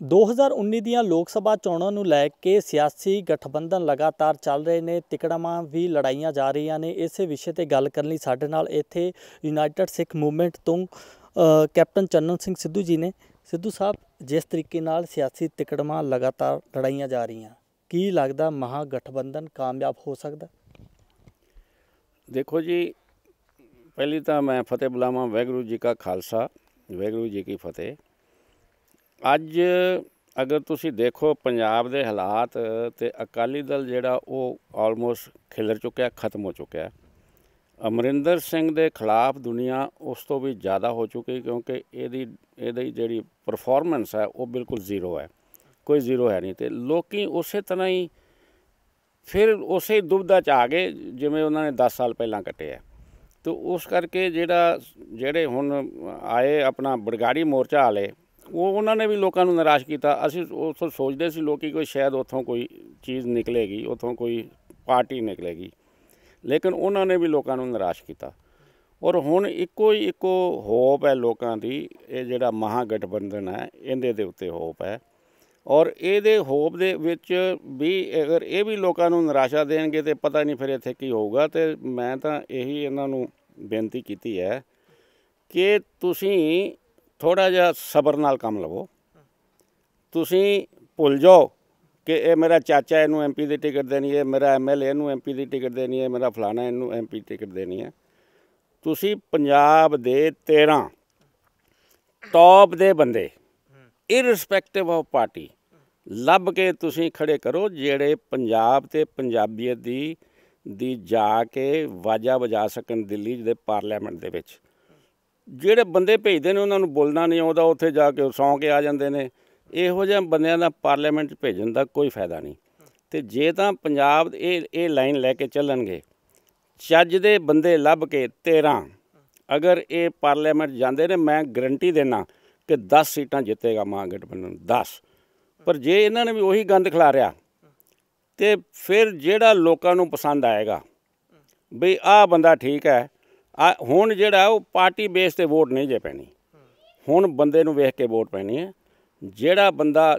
2019 ਦੀਆਂ ਲੋਕ ਸਭਾ ਚੋਣਾਂ ਨੂੰ ਲੈ ਕੇ ਸਿਆਸੀ ਗਠਬੰਧਨ ਲਗਾਤਾਰ ਚੱਲ ਰਹੇ ਨੇ ਤਿਕੜਮਾਂ ਵੀ ਲੜਾਈਆਂ ਜਾ ਰਹੀਆਂ ਨੇ। ਇਸੇ ਵਿਸ਼ੇ ਤੇ ਗੱਲ ਕਰਨ ਲਈ ਸਾਡੇ ਨਾਲ ਇੱਥੇ ਯੂਨਾਈਟਿਡ ਸਿੱਖ ਮੂਵਮੈਂਟ ਤੋਂ ਕੈਪਟਨ ਚੰਨਨ ਸਿੰਘ ਸਿੱਧੂ ਜੀ ਨੇ। ਸਿੱਧੂ ਸਾਹਿਬ, ਜਿਸ ਤਰੀਕੇ ਨਾਲ ਸਿਆਸੀ ਤਿਕੜਮਾਂ ਲਗਾਤਾਰ ਲੜਾਈਆਂ ਜਾ ਰਹੀਆਂ, ਕੀ ਲੱਗਦਾ ਮਹਾ ਗਠਬੰਧਨ ਕਾਮਯਾਬ ਹੋ ਸਕਦਾ? ਦੇਖੋ ਜੀ, ਪਹਿਲੀ ਤਾਂ ਮੈਂ ਫਤਿਹ ਬੁਲਾਵਾਂ ਵਾਹਿਗੁਰੂ ਜੀ ਕਾ ਖਾਲਸਾ, ਵਾਹਿਗੁਰੂ ਜੀ ਕੀ ਫਤਿਹ। ਅੱਜ ਅਗਰ ਤੁਸੀਂ ਦੇਖੋ ਪੰਜਾਬ ਦੇ ਹਾਲਾਤ ਤੇ ਅਕਾਲੀ ਦਲ ਜਿਹੜਾ ਉਹ ਆਲਮੋਸਟ ਖਿਲਰ ਚੁੱਕਿਆ, ਖਤਮ ਹੋ ਚੁੱਕਿਆ ਅਮਰਿੰਦਰ ਸਿੰਘ ਦੇ ਖਿਲਾਫ ਦੁਨੀਆ ਉਸ ਤੋਂ ਵੀ ਜ਼ਿਆਦਾ ਹੋ ਚੁੱਕੀ ਕਿਉਂਕਿ ਇਹਦੀ ਇਹਦੀ ਜਿਹੜੀ ਪਰਫਾਰਮੈਂਸ ਹੈ ਉਹ ਬਿਲਕੁਲ ਜ਼ੀਰੋ ਹੈ। ਕੋਈ ਜ਼ੀਰੋ ਹੈ ਨਹੀਂ ਤੇ ਲੋਕੀ ਉਸੇ ਤਰ੍ਹਾਂ ਹੀ ਫਿਰ ਉਸੇ ਦੁਬਦਾ ਚ ਆ ਗਏ ਜਿਵੇਂ ਉਹਨਾਂ ਨੇ 10 ਸਾਲ ਪਹਿਲਾਂ ਕੱਟਿਆ ਆ ਤੇ ਉਸ ਕਰਕੇ ਜਿਹੜਾ, ਜਿਹੜੇ ਹੁਣ ਆਏ ਆਪਣਾ ਬਰਗਾੜੀ ਮੋਰਚਾ ਵਾਲੇ ਉਹ ਉਹਨਾਂ ਨੇ ਵੀ ਲੋਕਾਂ ਨੂੰ ਨਿਰਾਸ਼ ਕੀਤਾ। ਅਸੀਂ ਉਸ ਸੋਚਦੇ ਸੀ ਲੋਕੀ ਕੋਈ ਸ਼ਾਇਦ ਉੱਥੋਂ ਕੋਈ ਚੀਜ਼ ਨਿਕਲੇਗੀ, ਉੱਥੋਂ ਕੋਈ ਪਾਰਟੀ ਨਿਕਲੇਗੀ। ਲੇਕਿਨ ਉਹਨਾਂ ਨੇ ਵੀ ਲੋਕਾਂ ਨੂੰ ਨਿਰਾਸ਼ ਕੀਤਾ। ਔਰ ਹੁਣ ਇੱਕੋ ਹੀ ਇੱਕੋ ਹੋਪ ਹੈ ਲੋਕਾਂ ਦੀ, ਇਹ ਜਿਹੜਾ ਮਹਾ ਗਠਬੰਧਨ ਹੈ, ਇਹਦੇ ਦੇ ਉੱਤੇ ਹੋਪ ਹੈ। ਔਰ ਇਹਦੇ ਹੋਪ ਦੇ ਵਿੱਚ ਵੀ ਅਗਰ ਇਹ ਵੀ ਲੋਕਾਂ ਨੂੰ ਨਿਰਾਸ਼ਾ ਦੇਣਗੇ ਤੇ ਪਤਾ ਨਹੀਂ ਫਿਰ ਇੱਥੇ ਕੀ ਹੋਊਗਾ। ਤੇ ਮੈਂ ਤਾਂ ਇਹੀ ਇਹਨਾਂ ਨੂੰ ਬੇਨਤੀ ਕੀਤੀ ਹੈ ਕਿ ਤੁਸੀਂ ਥੋੜਾ ਜਿਹਾ ਸਬਰ ਨਾਲ ਕੰਮ ਲਵੋ। ਤੁਸੀਂ ਭੁੱਲ ਜਾਓ ਕਿ ਇਹ ਮੇਰਾ ਚਾਚਾ ਇਹਨੂੰ ਐਮਪੀ ਦੀ ਟਿਕਟ ਦੇਣੀ ਹੈ, ਮੇਰਾ ਐਮਐਲਏ ਇਹਨੂੰ ਐਮਪੀ ਦੀ ਟਿਕਟ ਦੇਣੀ ਹੈ, ਮੇਰਾ ਫਲਾਣਾ ਇਹਨੂੰ ਐਮਪੀ ਟਿਕਟ ਦੇਣੀ ਹੈ। ਤੁਸੀਂ ਪੰਜਾਬ ਦੇ 13 ਟੌਪ ਦੇ ਬੰਦੇ ਇਰਰਿਸਪੈਕਟਿਵ ਆਫ ਪਾਰਟੀ ਲੱਭ ਕੇ ਤੁਸੀਂ ਖੜੇ ਕਰੋ, ਜਿਹੜੇ ਪੰਜਾਬ ਤੇ ਪੰਜਾਬੀਅਤ ਦੀ ਦੀ ਜਾ ਕੇ ਵਾਜਾ ਵਜਾ ਸਕਣ ਦਿੱਲੀ ਦੇ ਪਾਰਲੀਮੈਂਟ ਦੇ ਵਿੱਚ। ਜਿਹੜੇ ਬੰਦੇ ਭੇਜਦੇ ਨੇ, ਉਹਨਾਂ ਨੂੰ ਬੋਲਣਾ ਨਹੀਂ ਆਉਂਦਾ, ਉੱਥੇ ਜਾ ਕੇ ਸੌਂ ਕੇ ਆ ਜਾਂਦੇ ਨੇ। ਇਹੋ ਜਿਹੇ ਬੰਦਿਆਂ ਦਾ ਪਾਰਲੀਮੈਂਟ 'ਚ ਭੇਜਣ ਦਾ ਕੋਈ ਫਾਇਦਾ ਨਹੀਂ। ਤੇ ਜੇ ਤਾਂ ਪੰਜਾਬ ਇਹ ਇਹ ਲਾਈਨ ਲੈ ਕੇ ਚੱਲਣਗੇ, ਚੱਜ ਦੇ ਬੰਦੇ ਲੱਭ ਕੇ 13 ਅਗਰ ਇਹ ਪਾਰਲੀਮੈਂਟ ਜਾਂਦੇ ਨੇ, ਮੈਂ ਗਰੰਟੀ ਦੇਣਾ ਕਿ 10 ਸੀਟਾਂ ਜਿੱਤੇਗਾ ਮਹਾਗਠਬੰਧਨ 10 ਪਰ ਜੇ ਇਹਨਾਂ ਨੇ ਵੀ ਉਹੀ ਗੰਦ ਖਿਲਾਰਿਆ ਤੇ ਫਿਰ ਜਿਹੜਾ ਲੋਕਾਂ ਨੂੰ ਪਸੰਦ ਆਏਗਾ, ਬਈ ਆਹ ਬੰਦਾ ਠੀਕ ਹੈ ਆ, ਹੁਣ ਜਿਹੜਾ ਉਹ ਪਾਰਟੀ ਬੇਸ ਤੇ ਵੋਟ ਨਹੀਂ ਜੇ ਪੈਣੀ। ਹੁਣ ਬੰਦੇ ਨੂੰ ਵੇਖ ਕੇ ਵੋਟ ਪੈਣੀ ਹੈ। ਜਿਹੜਾ ਬੰਦਾ,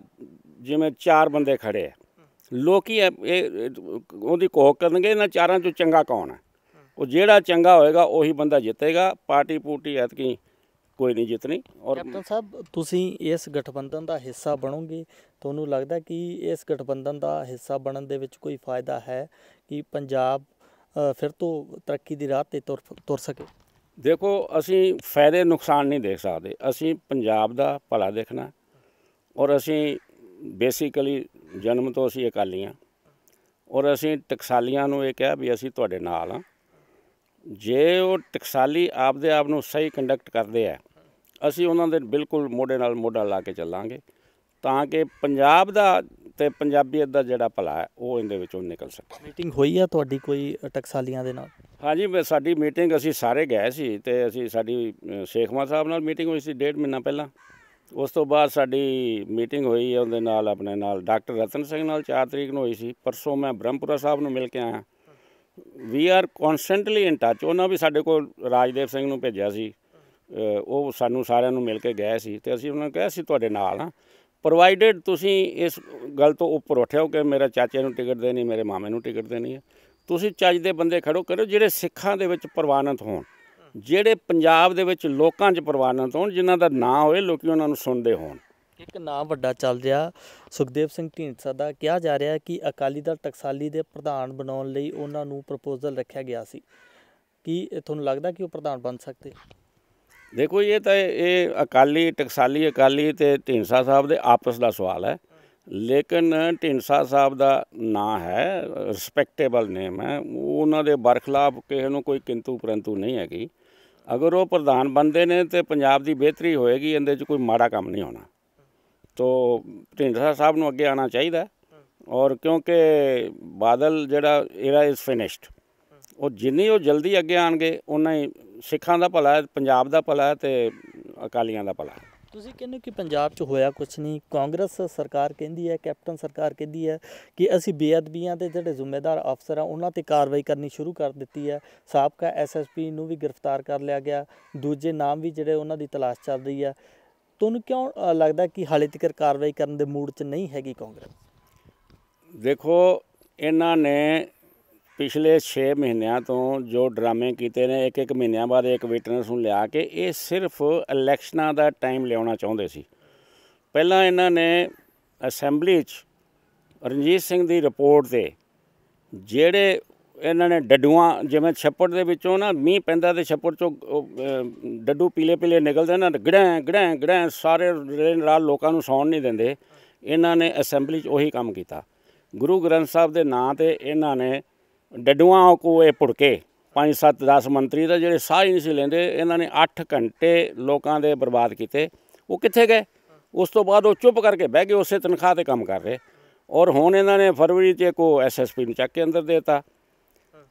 ਜਿਵੇਂ ਚਾਰ ਬੰਦੇ ਖੜੇ ਆ, ਲੋਕੀ ਇਹ ਉਹਦੀ ਕੋਕ ਕਰਨਗੇ, ਇਹਨਾਂ ਚਾਰਾਂ ਚੋਂ ਚੰਗਾ ਕੌਣ ਹੈ? ਉਹ ਜਿਹੜਾ ਚੰਗਾ ਹੋਏਗਾ, ਉਹੀ ਬੰਦਾ ਜਿੱਤੇਗਾ। ਪਾਰਟੀ ਪੂਟੀ ਐਤਕੀ ਕੋਈ ਨਹੀਂ ਜਿੱਤਣੀ ਔਰ ਕੈਪਟਨ ਸਾਹਿਬ, ਤੁਸੀਂ ਇਸ ਗਠਬੰਧਨ ਦਾ ਹਿੱਸਾ ਬਣੋਗੇ। ਤੁਹਾਨੂੰ ਲੱਗਦਾ ਕਿ ਇਸ ਗਠਬੰਧਨ ਦਾ ਹਿੱਸਾ ਬਣਨ ਦੇ ਵਿੱਚ ਕੋਈ ਫਾਇਦਾ ਹੈ ਕਿ ਪੰਜਾਬ ਫਿਰ ਤੋਂ ਤਰੱਕੀ ਦੀ ਰਾਹ ਤੇ ਤੁਰ ਤੁਰ ਸਕੇ। ਦੇਖੋ, ਅਸੀਂ ਫਾਇਦੇ ਨੁਕਸਾਨ ਨਹੀਂ ਦੇਖ ਸਕਦੇ। ਅਸੀਂ ਪੰਜਾਬ ਦਾ ਭਲਾ ਦੇਖਣਾ ਔਰ ਅਸੀਂ ਬੇਸਿਕਲੀ ਜਨਮ ਤੋਂ ਅਸੀਂ ਅਕਾਲੀ ਹਾਂ ਔਰ ਅਸੀਂ ਟਕਸਾਲੀਆਂ ਨੂੰ ਇਹ ਕਿਹਾ ਵੀ ਅਸੀਂ ਤੁਹਾਡੇ ਨਾਲ ਹਾਂ ਜੇ ਉਹ ਟਕਸਾਲੀ ਆਪਦੇ ਆਪ ਨੂੰ ਸਹੀ ਕੰਡਕਟ ਕਰਦੇ ਆ, ਅਸੀਂ ਉਹਨਾਂ ਦੇ ਬਿਲਕੁਲ ਮੋਢੇ ਨਾਲ ਮੋਢਾ ਲਾ ਕੇ ਚੱਲਾਂਗੇ। ਤਾਂ ਕਿ ਪੰਜਾਬ ਦਾ ਤੇ ਪੰਜਾਬੀਅਤ ਦਾ ਜਿਹੜਾ ਭਲਾ ਹੈ ਉਹ ਇਹਦੇ ਵਿੱਚੋਂ ਨਿਕਲ ਸਕੇ ਮੀਟਿੰਗ ਹੋਈ ਹੈ ਤੁਹਾਡੀ ਕੋਈ ਟਕਸਾਲੀਆਂ ਦੇ ਨਾਲ? ਹਾਂਜੀ ਸਾਡੀ ਮੀਟਿੰਗ ਅਸੀਂ ਸਾਰੇ ਗਏ ਸੀ ਤੇ ਅਸੀਂ ਸਾਡੀ ਸ਼ੇਖਮਾ ਸਾਹਿਬ ਨਾਲ ਮੀਟਿੰਗ ਹੋਈ ਸੀ ਡੇਢ ਮਹੀਨਾ ਪਹਿਲਾਂ। ਉਸ ਤੋਂ ਬਾਅਦ ਸਾਡੀ ਮੀਟਿੰਗ ਹੋਈ ਹੈ ਉਹਦੇ ਨਾਲ ਆਪਣੇ ਨਾਲ ਡਾਕਟਰ ਰਤਨ ਸਿੰਘ ਨਾਲ 4 ਤਰੀਕ ਨੂੰ ਹੋਈ ਸੀ। ਪਰਸੋਂ ਮੈਂ ਬ੍ਰਹਮਪੁਰਾ ਸਾਹਿਬ ਨੂੰ ਮਿਲ ਕੇ ਆਇਆ। We are constantly in touch ਉਹਨਾਂ ਵੀ ਸਾਡੇ ਕੋਲ ਰਾਜਦੇਵ ਸਿੰਘ ਨੂੰ ਭੇਜਿਆ ਸੀ। ਉਹ ਸਾਨੂੰ ਸਾਰਿਆਂ ਨੂੰ ਮਿਲ ਕੇ ਗਏ ਸੀ ਤੇ ਅਸੀਂ ਉਹਨਾਂ ਨੂੰ ਕਿਹਾ ਸੀ ਤੁਹਾਡੇ ਨਾਲ ਹਾਂ। ਪ੍ਰੋਵਾਈਡਡ ਤੁਸੀਂ ਇਸ ਗੱਲ ਤੋਂ ਉੱਪਰ ਉੱਠਿਓ ਕਿ ਮੇਰੇ ਚਾਚੇ ਨੂੰ ਟਿਕਟ ਦੇਣੀ, ਮੇਰੇ ਮਾਮੇ ਨੂੰ ਟਿਕਟ ਦੇਣੀ ਹੈ। ਤੁਸੀਂ ਚੱਜ ਦੇ ਬੰਦੇ ਖੜੋ ਕਰੋ ਜਿਹੜੇ ਸਿੱਖਾਂ ਦੇ ਵਿੱਚ ਪ੍ਰਵਾਨਿਤ ਹੋਣ, ਜਿਹੜੇ ਪੰਜਾਬ ਦੇ ਵਿੱਚ ਲੋਕਾਂ 'ਚ ਪ੍ਰਵਾਨਿਤ ਹੋਣ, ਜਿਨ੍ਹਾਂ ਦਾ ਨਾਂ ਹੋਏ, ਲੋਕੀ ਉਹਨਾਂ ਨੂੰ ਸੁਣਦੇ ਹੋਣ। ਇੱਕ ਨਾਂ ਵੱਡਾ ਚੱਲ ਰਿਹਾ, ਸੁਖਦੇਵ ਸਿੰਘ ਢੀਂਡਸਾ ਦਾ। ਕਿਹਾ ਜਾ ਰਿਹਾ ਕਿ ਅਕਾਲੀ ਦਲ ਟਕਸਾਲੀ ਦੇ ਪ੍ਰਧਾਨ ਬਣਾਉਣ ਲਈ ਉਹਨਾਂ ਨੂੰ ਪ੍ਰਪੋਜ਼ਲ ਰੱਖਿਆ ਗਿਆ ਸੀ। ਕੀ ਇਹ ਤੁਹਾਨੂੰ ਲੱਗਦਾ ਕਿ ਉਹ ਪ੍ਰਧਾਨ ਬਣ ਸਕਦੇ? ਦੇਖੋ ਇਹ ਤਾਂ ਇਹ ਅਕਾਲੀ, ਟਕਸਾਲੀ ਅਕਾਲੀ ਤੇ ਢੀਂਡਸਾ ਸਾਹਿਬ ਦੇ ਆਪਸ ਦਾ ਸਵਾਲ ਹੈ। ਲੇਕਿਨ ਢੀਂਡਸਾ ਸਾਹਿਬ ਦਾ ਨਾਂ ਹੈ ਰਿਸਪੈਕਟੇਬਲ ਨੇਮ ਹੈ। ਉਹਨਾਂ ਦੇ ਬਰਖਲਾਫ ਕਿਸੇ ਨੂੰ ਕੋਈ ਕਿੰਤੂ ਪਰੰਤੂ ਨਹੀਂ ਹੈਗੀ। ਅਗਰ ਉਹ ਪ੍ਰਧਾਨ ਬਣਦੇ ਨੇ ਤੇ ਪੰਜਾਬ ਦੀ ਬਿਹਤਰੀ ਹੋਏਗੀ, ਇਹਦੇ 'ਚ ਕੋਈ ਮਾੜਾ ਕੰਮ ਨਹੀਂ ਹੋਣਾ। ਤੋ ਢੀਂਡਸਾ ਸਾਹਿਬ ਨੂੰ ਅੱਗੇ ਆਉਣਾ ਚਾਹੀਦਾ ਔਰ ਕਿਉਂਕਿ ਬਾਦਲ ਜਿਹੜਾ, ਇਹਦਾ ਇਜ਼ ਫਿਨਿਸ਼ਡ ਉਹ ਜਿੰਨੀ ਉਹ ਜਲਦੀ ਅੱਗੇ ਆਣਗੇ ਉਨਾ ਹੀ ਸਿੱਖਾਂ ਦਾ ਭਲਾ ਹੈ ਪੰਜਾਬ ਦਾ ਭਲਾ ਹੈ ਤੇ ਅਕਾਲੀਆਂ ਦਾ ਭਲਾ ਹੈ। ਤੁਸੀਂ ਕਹਿੰਦੇ ਕਿ ਪੰਜਾਬ 'ਚ ਹੋਇਆ ਕੁਝ ਨਹੀਂ। ਕਾਂਗਰਸ ਸਰਕਾਰ ਕਹਿੰਦੀ ਹੈ ਕੈਪਟਨ ਸਰਕਾਰ ਕਹਿੰਦੀ ਹੈ ਕਿ ਅਸੀਂ ਬੇਅਦਬੀਆਂ ਦੇ ਜਿਹੜੇ ਜ਼ਿੰਮੇਦਾਰ ਅਫਸਰ ਆ ਉਹਨਾਂ ਤੇ ਕਾਰਵਾਈ ਕਰਨੀ ਸ਼ੁਰੂ ਕਰ ਦਿੱਤੀ ਹੈ। ਸਾਬਕਾ ਐਸਐਸਪੀ ਨੂੰ ਵੀ ਗ੍ਰਿਫਤਾਰ ਕਰ ਲਿਆ ਗਿਆ। ਦੂਜੇ ਨਾਮ ਵੀ ਜਿਹੜੇ ਉਹਨਾਂ ਦੀ ਤਲਾਸ਼ ਚੱਲ ਰਹੀ ਹੈ। ਤੁਹਾਨੂੰ ਕਿਉਂ ਲੱਗਦਾ ਕਿ ਹਾਲੇ ਤੱਕ ਕਾਰਵਾਈ ਕਰਨ ਦੇ ਮੂਡ 'ਚ ਨਹੀਂ ਹੈਗੀ ਕਾਂਗਰਸ? ਦੇਖੋ ਇਹਨਾਂ ਨੇ ਪਿਛਲੇ 6 ਮਹੀਨਿਆਂ ਤੋਂ ਜੋ ਡਰਾਮੇ ਕੀਤੇ ਨੇ, ਇੱਕ ਇੱਕ ਮਹੀਨਿਆਂ ਬਾਅਦ ਇੱਕ ਵਿਟਨੈਸ ਨੂੰ ਲਿਆ ਕੇ ਇਹ ਸਿਰਫ ਇਲੈਕਸ਼ਨਾਂ ਦਾ ਟਾਈਮ ਲਿਆਉਣਾ ਚਾਹੁੰਦੇ ਸੀ। ਪਹਿਲਾਂ ਇਹਨਾਂ ਨੇ ਅਸੈਂਬਲੀ 'ਚ ਰਣਜੀਤ ਸਿੰਘ ਦੀ ਰਿਪੋਰਟ ਤੇ ਜਿਹੜੇ ਇਹਨਾਂ ਨੇ ਡੱਡੂਆਂ, ਜਿਵੇਂ ਛੱਪੜ ਦੇ ਵਿੱਚੋਂ ਨਾ ਮੀਂਹ ਪੈਂਦਾ ਤੇ ਛੱਪੜ ਚੋਂ ਡੱਡੂ ਪੀਲੇ ਪੀਲੇ ਨਿਕਲਦੇ ਨਾ ਗੜੈਂ ਗੜੈਂ ਗੜੈਂ, ਸਾਰੇ ਰੇਲ ਰਾਲ ਲੋਕਾਂ ਨੂੰ ਸੌਣ ਨਹੀਂ ਦਿੰਦੇ। ਇਹਨਾਂ ਨੇ ਅਸੈਂਬਲੀ 'ਚ ਉਹੀ ਕੰਮ ਕੀਤਾ। ਗੁਰੂ ਗ੍ਰੰਥ ਸਾਹਿਬ ਦੇ ਨਾਂ ਤੇ ਇਹਨਾਂ ਨੇ ਡੱਡੂਆਂ ਕੋ ਇਹ ਪੁੜਕੇ 5 7 10 ਮੰਤਰੀ ਦਾ ਜਿਹੜੇ ਸਾਹ ਹੀ ਨਹੀਂ ਸੀ ਲੈਂਦੇ, ਇਹਨਾਂ ਨੇ 8 ਘੰਟੇ ਲੋਕਾਂ ਦੇ ਬਰਬਾਦ ਕੀਤੇ। ਉਹ ਕਿੱਥੇ ਗਏ? ਉਸ ਤੋਂ ਬਾਅਦ ਉਹ ਚੁੱਪ ਕਰਕੇ ਬਹਿ ਗਏ, ਉਸੇ ਤਨਖਾਹ ਤੇ ਕੰਮ ਕਰ ਰਹੇ। ਔਰ ਹੁਣ ਇਹਨਾਂ ਨੇ ਫਰਵਰੀ 'ਚ ਕੋ ਐਸਐਸਪੀ ਨੂੰ ਚੱਕ ਕੇ ਅੰਦਰ ਦੇਤਾ।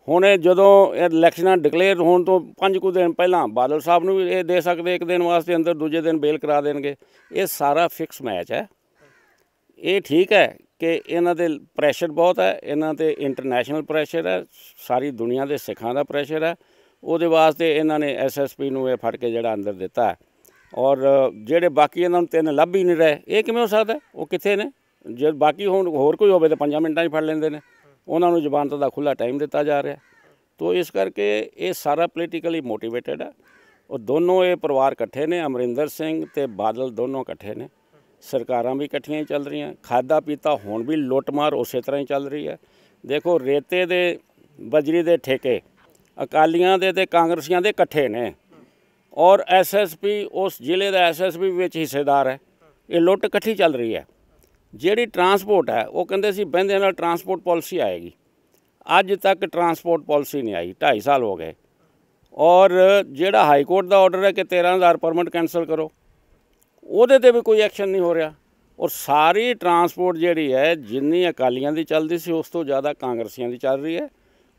ਹੁਣ ਇਹ ਜਦੋਂ ਇਹ ਇਲੈਕਸ਼ਨਾਂ ਡਿਕਲੇਅਰ ਹੋਣ ਤੋਂ ਪੰਜ ਕੁ ਦਿਨ ਪਹਿਲਾਂ ਬਾਦਲ ਸਾਹਿਬ ਨੂੰ ਵੀ ਇਹ ਦੇ ਸਕਦੇ ਇੱਕ ਦਿਨ ਵਾਸਤੇ, ਅੰਦਰ ਦੂਜੇ ਦਿਨ ਬੇਲ ਕਰਾ ਦੇਣਗੇ। ਇਹ ਸਾਰਾ ਫਿਕਸ ਮੈਚ ਹੈ। ਇਹ ਠੀਕ ਹੈ ਕਿ ਇਹਨਾਂ ਦੇ ਪ੍ਰੈਸ਼ਰ ਬਹੁਤ ਹੈ, ਇਹਨਾਂ ਤੇ ਇੰਟਰਨੈਸ਼ਨਲ ਪ੍ਰੈਸ਼ਰ ਹੈ, ਸਾਰੀ ਦੁਨੀਆ ਦੇ ਸਿੱਖਾਂ ਦਾ ਪ੍ਰੈਸ਼ਰ ਹੈ। ਉਹਦੇ ਵਾਸਤੇ ਇਹਨਾਂ ਨੇ ਐਸਐਸਪੀ ਨੂੰ ਇਹ ਫੜ ਕੇ ਜਿਹੜਾ ਅੰਦਰ ਦਿੱਤਾ ਔਰ ਜਿਹੜੇ ਬਾਕੀ ਇਹਨਾਂ ਨੂੰ ਤਿੰਨ ਲੱਭ ਹੀ ਨਹੀਂ ਰਹੇ, ਇਹ ਕਿਵੇਂ ਹੋ ਸਕਦਾ ਉਹ ਕਿੱਥੇ ਨੇ? ਜੇ ਬਾਕੀ ਹੁਣ, ਹੋਰ ਕੋਈ ਹੋਵੇ ਤਾਂ 5 ਮਿੰਟਾਂ 'ਚ ਫੜ ਲੈਂਦੇ ਨੇ। ਉਹਨਾਂ ਨੂੰ ਜ਼ਬਾਨਤ ਦਾ ਖੁੱਲਾ ਟਾਈਮ ਦਿੱਤਾ ਜਾ ਰਿਹਾ ਤੋ ਇਸ ਕਰਕੇ ਇਹ ਸਾਰਾ ਪੋਲੀਟੀਕਲੀ ਮੋਟੀਵੇਟਡ ਹੈ। ਉਹ ਦੋਨੋਂ ਇਹ ਪਰਿਵਾਰ ਇਕੱਠੇ ਨੇ, ਅਮਰਿੰਦਰ ਸਿੰਘ ਤੇ ਬਾਦਲ ਦੋਨੋਂ ਇਕੱਠੇ ਨੇ। ਸਰਕਾਰਾਂ ਵੀ ਇਕੱਠੀਆਂ ਹੀ ਚੱਲ ਰਹੀਆਂ ਖਾਦਾ ਪੀਤਾ ਹੁਣ ਵੀ ਲੁੱਟਮਾਰ ਉਸੇ ਤਰ੍ਹਾਂ ਹੀ ਚੱਲ ਰਹੀ ਹੈ। ਦੇਖੋ, ਰੇਤੇ ਦੇ, ਬਜਰੀ ਦੇ ਠੇਕੇ, ਅਕਾਲੀਆਂ ਦੇ ਤੇ ਕਾਂਗਰਸੀਆਂ ਦੇ ਇਕੱਠੇ ਨੇ ਔਰ ਐਸਐਸਪੀ ਉਸ ਜ਼ਿਲ੍ਹੇ ਦਾ ਐਸਐਸਪੀ ਵਿੱਚ ਹਿੱਸੇਦਾਰ ਹੈ। ਇਹ ਲੁੱਟ ਇਕੱਠੀ ਚੱਲ ਰਹੀ ਹੈ। ਜਿਹੜੀ ਟਰਾਂਸਪੋਰਟ ਹੈ, ਉਹ ਕਹਿੰਦੇ ਸੀ ਬੰਦੇ ਨਾਲ ਟਰਾਂਸਪੋਰਟ ਪਾਲਿਸੀ ਆਏਗੀ। ਅੱਜ ਤੱਕ ਟਰਾਂਸਪੋਰਟ ਪਾਲਿਸੀ ਨਹੀਂ ਆਈ 2.5 ਸਾਲ ਹੋ ਗਏ। ਔਰ ਜਿਹੜਾ ਹਾਈ ਕੋਰਟ ਦਾ ਆਰਡਰ ਹੈ ਕਿ 13000 ਪਰਮਿਟ ਕੈਨਸਲ ਕਰੋ। ਉਹਦੇ ਤੇ ਵੀ ਕੋਈ ਐਕਸ਼ਨ ਨਹੀਂ ਹੋ ਰਿਹਾ। ਔਰ ਸਾਰੀ ਟਰਾਂਸਪੋਰਟ ਜਿਹੜੀ ਹੈ, ਜਿੰਨੀ ਅਕਾਲੀਆਂ ਦੀ ਚੱਲਦੀ ਸੀ, ਉਸ ਤੋਂ ਜ਼ਿਆਦਾ ਕਾਂਗਰਸੀਆਂ ਦੀ ਚੱਲ ਰਹੀ ਹੈ।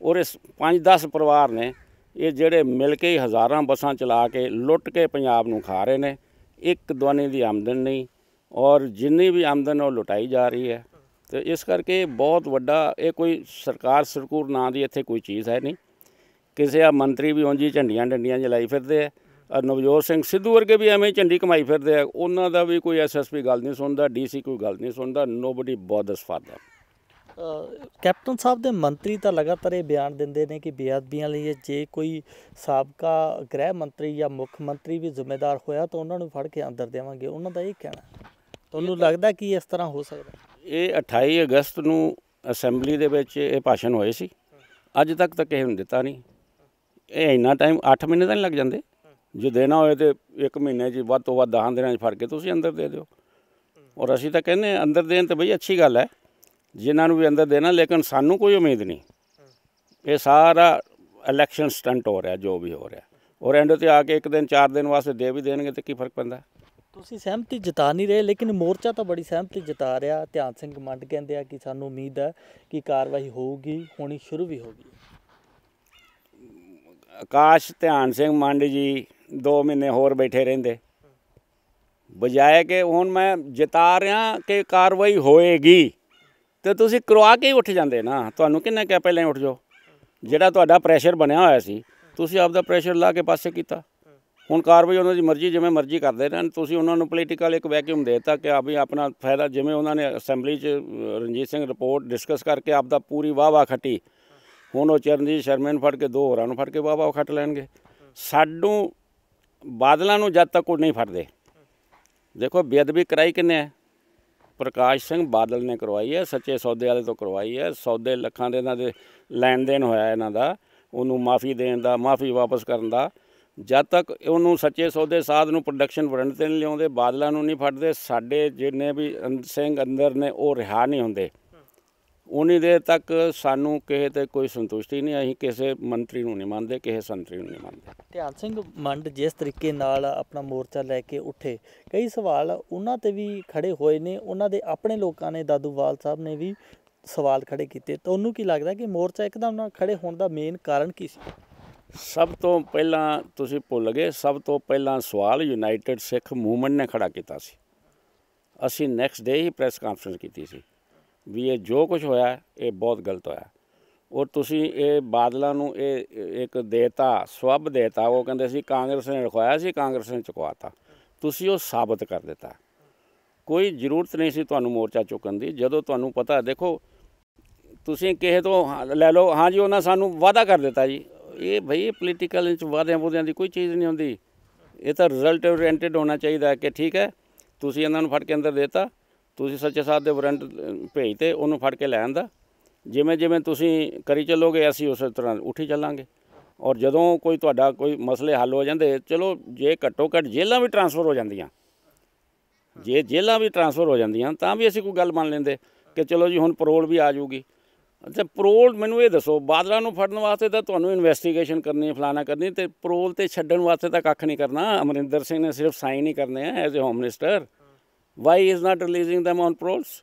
ਔਰ ਇਸ 5-10 ਪਰਿਵਾਰ ਨੇ ਇਹ ਜਿਹੜੇ ਮਿਲ ਕੇ ਹੀ ਹਜ਼ਾਰਾਂ ਬੱਸਾਂ ਚਲਾ ਕੇ ਲੁੱਟ ਕੇ ਪੰਜਾਬ ਨੂੰ ਖਾ ਰਹੇ ਨੇ। ਇੱਕ ਦਵਾਨੀ ਦੀ ਆਮਦਨ ਨਹੀਂ। ਔਰ ਜਿੰਨੀ ਵੀ ਆਮਦਨ ਉਹ ਲੁਟਾਈ ਜਾ ਰਹੀ ਹੈ। ਤੇ ਇਸ ਕਰਕੇ ਬਹੁਤ ਵੱਡਾ, ਇਹ ਕੋਈ ਸਰਕਾਰ ਸਰਕੂਰ ਨਾਂ ਦੀ ਇੱਥੇ ਕੋਈ ਚੀਜ਼ ਹੈ ਨਹੀਂ। ਕਿਸੇ ਆ ਮੰਤਰੀ ਵੀ ਉਂਝ ਹੀ ਝੰਡੀਆਂ ਡੰਡੀਆਂ ਜਲਾਈ ਫਿਰਦੇ ਆ। ਨਵਜੋਤ ਸਿੰਘ ਸਿੱਧੂ ਵਰਗੇ ਵੀ ਐਵੇਂ ਝੰਡੀ ਕਮਾਈ ਫਿਰਦੇ ਆ। ਉਹਨਾਂ ਦਾ ਵੀ ਕੋਈ ਐਸਐਸਪੀ ਗੱਲ ਨਹੀਂ ਸੁਣਦਾ ਡੀਸੀ ਕੋਈ ਗੱਲ ਨਹੀਂ ਸੁਣਦਾ nobody bothers for them captain ਸਾਹਿਬ ਦੇ ਮੰਤਰੀ ਤਾਂ ਲਗਾਤਾਰ ਇਹ ਬਿਆਨ ਦਿੰਦੇ ਨੇ ਕਿ ਬੇਅਦਬੀਆਂ ਲਈ ਜੇ ਕੋਈ ਸਾਬਕਾ ਗ੍ਰਹਿ ਮੰਤਰੀ ਜਾਂ ਮੁੱਖ ਮੰਤਰੀ ਵੀ ਜ਼ਿੰਮੇਦਾਰ ਹੋਇਆ ਤਾਂ ਉਹਨਾਂ ਨੂੰ ਫੜ ਕੇ ਅੰਦਰ ਦੇਵਾਂਗੇ। ਉਹਨਾਂ ਦਾ ਇਹ ਕਹਿਣਾ। ਤੁਹਾਨੂੰ ਲੱਗਦਾ ਕਿ ਇਸ ਤਰ੍ਹਾਂ ਹੋ ਸਕਦਾ ਇਹ 28 ਅਗਸਤ ਨੂੰ ਅਸੈਂਬਲੀ ਦੇ ਵਿੱਚ ਇਹ ਭਾਸ਼ਣ ਹੋਏ ਸੀ। ਅੱਜ ਤੱਕ ਤਾਂ ਕਿਸੇ ਨੂੰ ਦਿੱਤਾ ਨਹੀਂ। ਇਹ ਇੰਨਾ ਟਾਈਮ 8 ਮਹੀਨੇ ਤਾਂ ਨਹੀਂ ਲੱਗ ਜਾਂਦੇ? ਜੇ ਦੇਣਾ ਹੋਏ ਤੇ 1 ਮਹੀਨੇ 'ਚ ਵੱਧ ਤੋਂ ਵੱਧ 10 ਦਿਨਾਂ 'ਚ ਫੜ ਕੇ ਤੁਸੀਂ ਅੰਦਰ ਦੇ ਦਿਓ। ਔਰ ਅਸੀਂ ਤਾਂ ਕਹਿੰਦੇ ਹਾਂ, ਅੰਦਰ ਦੇਣ ਤੇ ਬਈ ਅੱਛੀ ਗੱਲ ਹੈ ਜਿਨ੍ਹਾਂ ਨੂੰ ਵੀ ਅੰਦਰ ਦੇਣਾ ਲੇਕਿਨ ਸਾਨੂੰ ਕੋਈ ਉਮੀਦ ਨਹੀਂ। ਇਹ ਸਾਰਾ ਇਲੈਕਸ਼ਨ ਸਟੰਟ ਹੋ ਰਿਹਾ ਜੋ ਵੀ ਹੋ ਰਿਹਾ। ਔਰ ਐਂਡ ਤੇ ਆ ਕੇ ਇੱਕ ਦਿਨ ਚਾਰ ਦਿਨ ਵਾਸਤੇ ਦੇ ਵੀ ਦੇਣਗੇ ਤੇ ਕੀ ਫ਼ਰਕ ਪੈਂਦਾ? ਤੁਸੀਂ ਸਹਿਮਤੀ ਜਤਾ ਨਹੀਂ ਰਹੇ ਲੇਕਿਨ ਮੋਰਚਾ ਤਾਂ ਬੜੀ ਸਹਿਮਤੀ ਜਤਾ ਰਿਹਾ। ਧਿਆਨ ਸਿੰਘ ਮੰਡ ਕਹਿੰਦੇ ਆ ਕਿ ਸਾਨੂੰ ਉਮੀਦ ਹੈ ਕਿ ਕਾਰਵਾਈ ਹੋਊਗੀ ਹੋਣੀ ਸ਼ੁਰੂ ਵੀ ਹੋਗੀ ਆਕਾਸ਼ ਧਿਆਨ ਸਿੰਘ ਮੰਡ ਜੀ 2 ਮਹੀਨੇ ਹੋਰ ਬੈਠੇ ਰਹਿੰਦੇ। ਬਜਾਏ ਕਿ ਹੁਣ ਮੈਂ ਜਿਤਾ ਰਿਹਾ ਕਿ ਕਾਰਵਾਈ ਹੋਏਗੀ। ਤੇ ਤੁਸੀਂ ਕਰਵਾ ਕੇ ਹੀ ਉੱਠ ਜਾਂਦੇ ਨਾ। ਤੁਹਾਨੂੰ ਕਿੰਨੇ ਕਿਹਾ ਪਹਿਲਾਂ ਉੱਠ ਜਾਓ। ਜਿਹੜਾ ਤੁਹਾਡਾ ਪ੍ਰੈਸ਼ਰ ਬਣਿਆ ਹੋਇਆ ਸੀ, ਤੁਸੀਂ ਆਪਦਾ ਪ੍ਰੈਸ਼ਰ ਲਾ ਕੇ ਪਾਸੇ ਕੀਤਾ। ਹੁਣ ਕਾਰਵਾਈ ਉਹਨਾਂ ਦੀ ਮਰਜ਼ੀ, ਜਿਵੇਂ ਮਰਜ਼ੀ ਕਰਦੇ ਰਹਿਣ। ਤੁਸੀਂ ਉਹਨਾਂ ਨੂੰ ਪੋਲੀਟੀਕਲ ਇੱਕ ਵੈਕਿਊਮ ਦੇਤਾ ਕਿ ਆ ਵੀ ਆਪਣਾ ਫਾਇਦਾ, ਜਿਵੇਂ ਉਹਨਾਂ ਨੇ ਅਸੈਂਬਲੀ 'ਚ ਰਣਜੀਤ ਸਿੰਘ ਰਿਪੋਰਟ ਡਿਸਕਸ ਕਰਕੇ ਆਪਦਾ ਪੂਰੀ ਵਾਹ ਵਾਹ ਖੱਟੀ। ਹੁਣ ਉਹ ਚਰਨਜੀਤ ਸ਼ਰਮੇ ਨੂੰ ਫੜ ਕੇ ਦੋ ਹੋਰਾਂ ਨੂੰ ਫੜ ਕੇ ਵਾਹ ਵਾਹ ਖੱਟ ਲੈਣਗੇ। ਸਾਨੂੰ ਬਾਦਲਾਂ ਨੂੰ ਜਦ ਤੱਕ ਉਹ ਨਹੀਂ ਫੜਦੇ। ਦੇਖੋ, ਬੇਅਦਬੀ ਕਰਾਈ ਕਿੰਨੇ ਹੈ? ਪ੍ਰਕਾਸ਼ ਸਿੰਘ ਬਾਦਲ ਨੇ ਕਰਵਾਈ ਹੈ, ਸੱਚੇ ਸੌਦੇ ਵਾਲੇ ਤੋਂ ਕਰਵਾਈ ਹੈ। ਸੌਦੇ ਲੱਖਾਂ ਦੇ ਇਹਨਾਂ ਦੇ ਲੈਣ ਦੇਣ ਹੋਇਆ ਇਹਨਾਂ ਦਾ, ਉਹਨੂੰ ਮਾਫੀ ਦੇਣ ਦਾ, ਮਾਫੀ ਵਾਪਸ ਕਰਨ ਦਾ। ਜਦ ਤੱਕ ਉਹਨੂੰ ਸੱਚੇ ਸੌਦੇ ਸਾਧ ਨੂੰ ਪ੍ਰੋਡਕਸ਼ਨ ਵਾਰੰਟ ਤੇ ਨਹੀਂ ਲਿਆਉਂਦੇ, ਬਾਦਲਾਂ ਨੂੰ ਨਹੀਂ ਫੜਦੇ, ਸਾਡੇ ਜਿੰਨੇ ਵੀ ਸਿੰਘ ਅੰਦਰ ਨੇ ਉਹ ਰਿਹਾ ਨਹੀਂ ਹੁੰਦੇ। ਉਨੀ ਦੇਰ ਤੱਕ ਸਾਨੂੰ ਕਿਸੇ ਤੇ ਕੋਈ ਸੰਤੁਸ਼ਟੀ ਨਹੀਂ ਅਸੀਂ ਕਿਸੇ ਮੰਤਰੀ ਨੂੰ ਨਹੀਂ ਮੰਨਦੇ ਕਿਸੇ ਸੰਤਰੀ ਨੂੰ ਨਹੀਂ ਮੰਨਦੇ। ਧਿਆਨ ਸਿੰਘ ਮੰਡ ਜਿਸ ਤਰੀਕੇ ਨਾਲ ਆਪਣਾ ਮੋਰਚਾ ਲੈ ਕੇ ਉੱਠੇ ਕਈ ਸਵਾਲ ਉਹਨਾਂ ਤੇ ਵੀ ਖੜੇ ਹੋਏ ਨੇ ਉਹਨਾਂ ਦੇ ਆਪਣੇ ਲੋਕਾਂ ਨੇ ਦਾਦੂਵਾਲ ਸਾਹਿਬ ਨੇ ਵੀ ਸਵਾਲ ਖੜੇ ਕੀਤੇ। ਤੁਹਾਨੂੰ ਕੀ ਲੱਗਦਾ ਕਿ ਮੋਰਚਾ ਇੱਕਦਮ ਨਾਲ ਖੜੇ ਹੋਣ ਦਾ ਮੇਨ ਕਾਰਨ ਕੀ ਸੀ? ਸਭ ਤੋਂ ਪਹਿਲਾਂ ਤੁਸੀਂ ਭੁੱਲ ਗਏ ਸਭ ਤੋਂ ਪਹਿਲਾਂ ਸਵਾਲ ਯੂਨਾਈਟਿਡ ਸਿੱਖ ਮੂਵਮੈਂਟ ਨੇ ਖੜਾ ਕੀਤਾ ਸੀ। ਅਸੀਂ ਨੈਕਸਟ ਡੇ ਹੀ ਪ੍ਰੈਸ ਕਾਨਫਰੰਸ ਕੀਤੀ ਸੀ। ਵੀ ਇਹ ਜੋ ਕੁਝ ਹੋਇਆ, ਇਹ ਬਹੁਤ ਗਲਤ ਹੋਇਆ। ਔਰ ਤੁਸੀਂ ਇਹ ਬਾਦਲਾਂ ਨੂੰ ਇਹ, ਇੱਕ ਦੇਤਾ ਸਵੱਬ ਦੇਤਾ, ਉਹ ਕਹਿੰਦੇ ਸੀ ਕਾਂਗਰਸ ਨੇ ਰਖਵਾਇਆ ਸੀ, ਕਾਂਗਰਸ ਨੇ ਚੁਕਵਾਤਾ। ਤੁਸੀਂ ਉਹ ਸਾਬਤ ਕਰ ਦਿੱਤਾ। ਕੋਈ ਜ਼ਰੂਰਤ ਨਹੀਂ ਸੀ ਤੁਹਾਨੂੰ ਮੋਰਚਾ ਚੁੱਕਣ ਦੀ। ਜਦੋਂ ਤੁਹਾਨੂੰ ਪਤਾ, ਦੇਖੋ, ਤੁਸੀਂ ਕਿਸੇ ਤੋਂ ਹਾਂ- ਲੈ ਲਓ ਹਾਂਜੀ ਉਹਨਾਂ ਸਾਨੂੰ ਵਾਅਦਾ ਕਰ ਦਿੱਤਾ ਜੀ। ਇਹ ਭਈ ਪੋਲੀਟੀਕਲ ਵਿੱਚ ਵਾਅਦਿਆਂ ਵੁਦਿਆਂ ਦੀ ਕੋਈ ਚੀਜ਼ ਨਹੀਂ ਹੁੰਦੀ। ਇਹ ਤਾਂ ਰਿਜ਼ਲਟ ਓਰੀਐਂਟਡ ਹੋਣਾ ਚਾਹੀਦਾ ਕਿ ਠੀਕ ਹੈ, ਤੁਸੀਂ ਇਹਨਾਂ ਨੂੰ ਫੜ ਕੇ ਅੰਦਰ ਦੇਤਾ। ਤੁਸੀਂ ਸੱਚੇ ਸਾਥ ਦੇ ਵਾਰੰਟ ਭੇਜਤੇ ਉਹਨੂੰ ਫੜ ਕੇ ਲੈ ਆਂਦਾ। ਜਿਵੇਂ ਜਿਵੇਂ ਤੁਸੀਂ ਕਰੀ ਚੱਲੋਗੇ, ਅਸੀਂ ਉਸੇ ਤਰ੍ਹਾਂ ਉੱਠੀ ਚੱਲਾਂਗੇ। ਔਰ ਜਦੋਂ ਕੋਈ ਤੁਹਾਡਾ ਕੋਈ ਮਸਲੇ ਹੱਲ ਹੋ ਜਾਂਦੇ, ਚਲੋ ਜੇ ਘੱਟੋ ਘੱਟ ਜੇਲ੍ਹਾਂ ਵੀ ਟਰਾਂਸਫਰ ਹੋ ਜਾਂਦੀਆਂ। ਜੇ ਜੇਲ੍ਹਾਂ ਵੀ ਟਰਾਂਸਫਰ ਹੋ ਜਾਂਦੀਆਂ, ਤਾਂ ਵੀ ਅਸੀਂ ਕੋਈ ਗੱਲ ਮੰਨ ਲੈਂਦੇ ਕਿ ਚਲੋ ਜੀ, ਹੁਣ ਪਰੋਲ ਵੀ ਆ ਜਾਊਗੀ। ਅੱਛਾ ਪਰੋਲ ਮੈਨੂੰ ਇਹ ਦੱਸੋ, ਬਾਦਲਾਂ ਨੂੰ ਫੜਨ ਵਾਸਤੇ ਤਾਂ ਤੁਹਾਨੂੰ ਇਨਵੈਸਟੀਗੇਸ਼ਨ ਕਰਨੀ ਫਲਾਣਾ ਕਰਨੀ ਤੇ ਪਰੋਲ ਤੇ ਛੱਡਣ ਵਾਸਤੇ ਤਾਂ ਕੱਖ ਨਹੀਂ ਕਰਨਾ। ਅਮਰਿੰਦਰ ਸਿੰਘ ਨੇ ਸਿਰਫ ਸਾਈਨ ਹੀ ਕਰਨੇ ਆ as a home minister why is not releasing them on paroles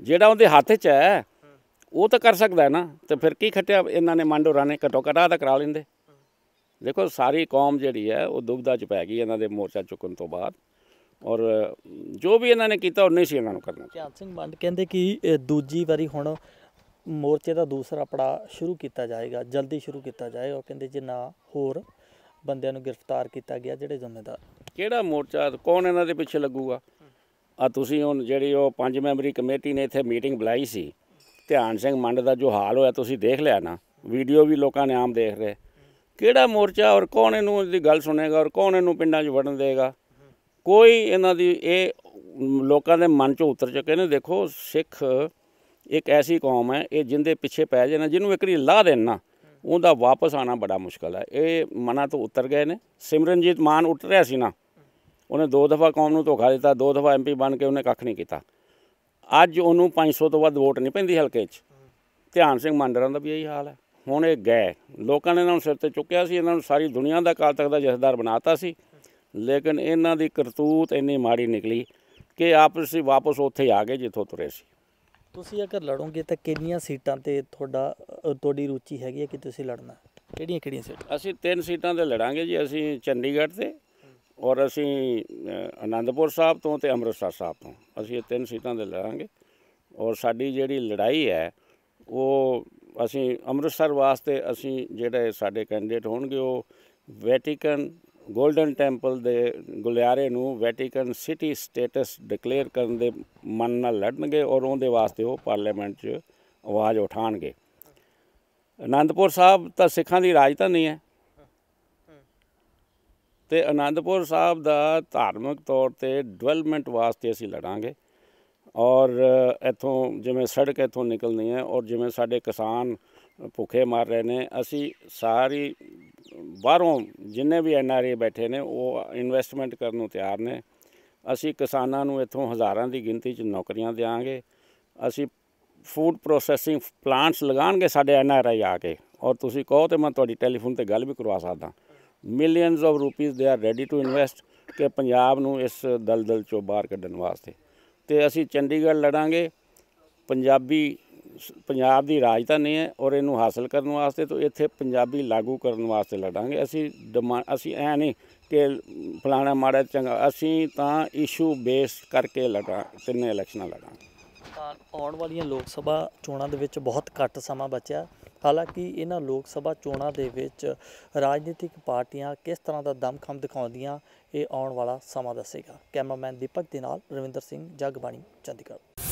ਜਿਹੜਾ ਉਹਦੇ ਹੱਥ 'ਚ ਹੈ, ਉਹ ਤਾਂ ਕਰ ਸਕਦਾ ਨਾ। ਤੇ ਫਿਰ ਕੀ ਖੱਟਿਆ? ਇਹਨਾਂ ਨੇ ਮੰਡੋਰਾਂ ਨੇ ਘਟੋ ਘਟਾ ਤਾਂ ਕਰਾ ਲੈਂਦੇ। ਦੇਖੋ, ਸਾਰੀ ਕੌਮ ਜਿਹੜੀ ਹੈ, ਉਹ ਦੁਬਦਾ ਚ ਪੈ ਗਈ ਇਹਨਾਂ ਦੇ ਮੋਰਚਾ ਚੁੱਕਣ ਤੋਂ ਬਾਅਦ। ਔਰ ਜੋ ਵੀ ਇਹਨਾਂ ਨੇ ਕੀਤਾ ਉਹ ਨਹੀਂ ਸੀ ਇਹਨਾਂ ਨੂੰ ਕਰਨਾ। ਧਿਆਨ ਸਿੰਘ ਮੰਡ ਕਹਿੰਦੇ ਕਿ ਦੂਜੀ ਵਾਰੀ ਹੁਣ ਮੋਰਚੇ ਦਾ ਦੂਸਰਾ ਪੜਾ ਸ਼ੁਰੂ ਕੀਤਾ ਜਾਏਗਾ, ਜਲਦੀ ਸ਼ੁਰੂ ਕੀਤਾ ਜਾਏਗਾ। ਉਹ ਕਹਿੰਦੇ ਜੇ ਨਾ ਹੋਰ ਬੰਦਿਆਂ ਨੂੰ ਗ੍ਰਿਫਤਾਰ ਕੀਤਾ ਗਿਆ, ਜਿਹੜੇ ਜ਼ਿੰਮੇਦਾਰ ਕਿਹੜਾ ਮੋਰਚਾ, ਕੌਣ ਇਹਨਾਂ ਦੇ ਪਿੱਛੇ ਲੱਗੂਗਾ? ਆ ਤੁਸੀਂ ਹੁਣ ਜਿਹੜੀ ਉਹ ਪੰਜ ਮੈਂਬਰੀ ਕਮੇਟੀ ਨੇ ਇੱਥੇ ਮੀਟਿੰਗ ਬੁਲਾਈ ਸੀ, ਧਿਆਨ ਸਿੰਘ ਮੰਡ ਦਾ ਜੋ ਹਾਲ ਹੋਇਆ ਤੁਸੀਂ ਦੇਖ ਲਿਆ ਨਾ, ਵੀਡੀਓ ਵੀ ਲੋਕਾਂ ਨੇ ਆਮ ਦੇਖ ਰਹੇ। ਕਿਹੜਾ ਮੋਰਚਾ ਔਰ ਕੌਣ ਇਹਨੂੰ ਇਹਦੀ ਗੱਲ ਸੁਣੇਗਾ ਔਰ ਕੌਣ ਇਹਨੂੰ ਪਿੰਡਾਂ 'ਚ ਵੜਨ ਦੇਗਾ? ਕੋਈ ਇਹਨਾਂ ਦੀ ਇਹ ਲੋਕਾਂ ਦੇ ਮਨ 'ਚੋਂ ਉਤਰ ਚੁੱਕੇ ਨੇ। ਦੇਖੋ, ਸਿੱਖ ਇੱਕ ਐਸੀ ਕੌਮ ਹੈ, ਇਹ ਜਿੰਦੇ ਪਿੱਛੇ ਪੈ ਜਾਣਾ ਜਿਹਨੂੰ ਇੱਕ ਵਾਰੀ ਲਾਹ ਦੇਣ ਨਾ, ਉਹਦਾ ਵਾਪਸ ਆਣਾ ਬੜਾ ਮੁਸ਼ਕਲ ਹੈ। ਇਹ ਮਨਾਂ ਤੋਂ ਉਤਰ ਗਏ ਨੇ। ਸਿਮਰਨਜੀਤ ਮਾਨ ਉੱਠ ਰਿਹਾ ਸੀ ਨਾ ਉਹਨੇ ਦੋ ਦਫਾ ਕੌਮ ਨੂੰ ਧੋਖਾ ਦਿੱਤਾ ਦੋ ਦਫਾ ਐਮਪੀ ਬਣ ਕੇ ਉਹਨੇ ਕੱਖ ਨਹੀਂ ਕੀਤਾ। ਅੱਜ ਉਹਨੂੰ 500 ਤੋਂ ਵੱਧ ਵੋਟ ਨਹੀਂ ਪੈਂਦੀ ਹਲਕੇ 'ਚ। ਧਿਆਨ ਸਿੰਘ ਮੰਡਰਾਂ ਦਾ ਵੀ ਇਹੀ ਹਾਲ ਹੈ। ਹੁਣ ਇਹ ਗਏ। ਲੋਕਾਂ ਨੇ ਇਹਨਾਂ ਨੂੰ ਸਿਰ ਤੇ ਚੁੱਕਿਆ ਸੀ ਇਹਨਾਂ ਨੂੰ ਸਾਰੀ ਦੁਨੀਆ ਦਾ ਕਾਲ ਤੱਕ ਦਾ ਜਥੇਦਾਰ ਬਣਾਤਾ ਸੀ। ਲੇਕਿਨ ਇਹਨਾਂ ਦੀ ਕਰਤੂਤ ਇੰਨੀ ਮਾੜੀ ਨਿਕਲੀ ਕਿ ਆਪਸ ਵਿੱਚ ਵਾਪਸ ਉੱਥੇ ਹੀ ਆ ਗਏ ਜਿੱਥੋਂ ਤੁਰੇ ਸੀ। ਤੁਸੀਂ ਅਗਰ ਲੜੋਗੇ ਤਾਂ ਕਿੰਨੀਆਂ ਸੀਟਾਂ ਤੇ ਤੁਹਾਡਾ ਤੁਹਾਡੀ ਰੁਚੀ ਹੈਗੀ ਹੈ ਕਿ ਤੁਸੀਂ ਲੜਨਾ? ਕਿਹੜੀਆਂ ਕਿਹੜੀਆਂ ਸੀਟਾਂ? ਅਸੀਂ ਤਿੰਨ ਸੀਟਾਂ ਤੇ ਲੜਾਂਗੇ ਜੀ। ਅਸੀਂ ਚੰਡੀਗੜ੍ਹ ਤੇ ਔਰ ਅਸੀਂ ਅ, ਆਨੰਦਪੁਰ ਸਾਹਿਬ ਤੋਂ ਤੇ ਅੰਮ੍ਰਿਤਸਰ ਸਾਹਿਬ ਤੋਂ ਅਸੀਂ ਇਹ ਤਿੰਨ ਸੀਟਾਂ ਤੇ ਲੜਾਂਗੇ। ਔਰ ਸਾਡੀ ਜਿਹੜੀ ਲੜਾਈ ਹੈ ਉਹ ਅਸੀਂ ਅੰਮ੍ਰਿਤਸਰ ਵਾਸਤੇ ਅਸੀਂ ਜਿਹੜੇ ਸਾਡੇ ਕੈਂਡੀਡੇਟ ਹੋਣਗੇ ਉਹ ਵੈਟੀਕਨ ਗੋਲਡਨ ਟੈਂਪਲ ਦੇ ਗੁਲਿਆਰੇ ਨੂੰ ਵੈਟੀਕਨ ਸਿਟੀ ਸਟੇਟਸ ਡਿਕਲੇਅਰ ਕਰਨ ਦੇ ਮਨ ਨਾਲ ਲੜਨਗੇ ਔਰ ਉਹਦੇ ਵਾਸਤੇ ਉਹ ਪਾਰਲੀਮੈਂਟ 'ਚ ਆਵਾਜ਼ ਉਠਾਣਗੇ ਅਨੰਦਪੁਰ ਸਾਹਿਬ ਤਾਂ ਸਿੱਖਾਂ ਦੀ ਰਾਜਧਾਨੀ ਹੈ। ਤੇ ਆਨੰਦਪੁਰ ਸਾਹਿਬ ਦਾ ਧਾਰਮਿਕ ਤੌਰ ਤੇ ਡਿਵੈਲਪਮੈਂਟ ਵਾਸਤੇ ਅਸੀਂ ਲੜਾਂਗੇ। ਔਰ ਇੱਥੋਂ ਜਿਵੇਂ ਸੜਕ ਇੱਥੋਂ ਨਿਕਲਣੀ ਹੈ ਔਰ ਜਿਵੇਂ ਸਾਡੇ ਕਿਸਾਨ ਭੁੱਖੇ ਮਰ ਰਹੇ ਨੇ, ਅਸੀਂ ਸਾਰੀ ਬਾਹਰੋਂ ਜਿੰਨੇ ਵੀ ਐਨਆਰਏ ਬੈਠੇ ਨੇ, ਉਹ ਇਨਵੈਸਟਮੈਂਟ ਕਰਨ ਨੂੰ ਤਿਆਰ ਨੇ। ਅਸੀਂ ਕਿਸਾਨਾਂ ਨੂੰ ਇੱਥੋਂ ਹਜ਼ਾਰਾਂ ਦੀ ਗਿਣਤੀ 'ਚ ਨੌਕਰੀਆਂ ਦੇਵਾਂਗੇ ਅਸੀਂ ਫੂਡ ਪ੍ਰੋਸੈਸਿੰਗ ਪਲਾਂਟਸ ਲਗਾਉਣਗੇ ਸਾਡੇ ਐਨਆਰਆਈ ਆ ਕੇ। ਔਰ ਤੁਸੀਂ ਕਹੋ ਤੇ ਮੈਂ ਤੁਹਾਡੀ ਟੈਲੀਫੋਨ ਤੇ ਗੱਲ ਵੀ ਕਰਵਾ ਸਕਦਾ। ਮਿਲੀਅਨਸ ਆਫ ਰੁਪੀਸ ਦੇ ਆਰ ਰੈਡੀ ਟੂ ਇਨਵੈਸਟ ਕਿ ਪੰਜਾਬ ਨੂੰ ਇਸ ਦਲਦਲ ਚੋਂ ਬਾਹਰ ਕੱਢਣ ਵਾਸਤੇ। ਤੇ ਅਸੀਂ ਚੰਡੀਗੜ੍ਹ ਲੜਾਂਗੇ। ਪੰਜਾਬੀ ਪੰਜਾਬ ਦੀ ਰਾਜਧਾਨੀ ਹੈ ਔਰ ਇਹਨੂੰ ਹਾਸਲ ਕਰਨ ਵਾਸਤੇ ਤੋਂ ਇੱਥੇ ਪੰਜਾਬੀ ਲਾਗੂ ਕਰਨ ਵਾਸਤੇ ਲੜਾਂਗੇ। ਅਸੀਂ ਡਿਮਾ, ਅਸੀਂ ਐ ਨਹੀਂ ਕਿ ਫਲਾਣਾ ਮਾੜਾ ਚੰਗਾ, ਅਸੀਂ ਤਾਂ ਇਸ਼ੂ ਬੇਸ ਕਰਕੇ ਲੜਾਂ, ਤਿੰਨੇ ਇਲੈਕਸ਼ਨਾਂ ਲੜਾਂਗੇ। ਆਉਣ ਵਾਲੀਆਂ ਲੋਕ ਸਭਾ ਚੋਣਾਂ ਦੇ ਵਿੱਚ ਬਹੁਤ ਘੱਟ ਸਮਾਂ ਬਚਿਆ। ਹਾਲਾਂਕਿ ਇਹਨਾਂ ਲੋਕ ਸਭਾ ਚੋਣਾਂ ਦੇ ਵਿੱਚ ਰਾਜਨੀਤਿਕ ਪਾਰਟੀਆਂ ਕਿਸ ਤਰ੍ਹਾਂ ਦਾ ਦਮਖਮ ਦਿਖਾਉਂਦੀਆਂ, ਇਹ ਆਉਣ ਵਾਲਾ ਸਮਾਂ ਦੱਸੇਗਾ। ਕੈਮਰਾਮੈਨ ਦੀਪਕ ਦੇ ਨਾਲ ਰਵਿੰਦਰ ਸਿੰਘ, ਜਗਬਾਣੀ, ਚੰਡੀਗੜ੍ਹ।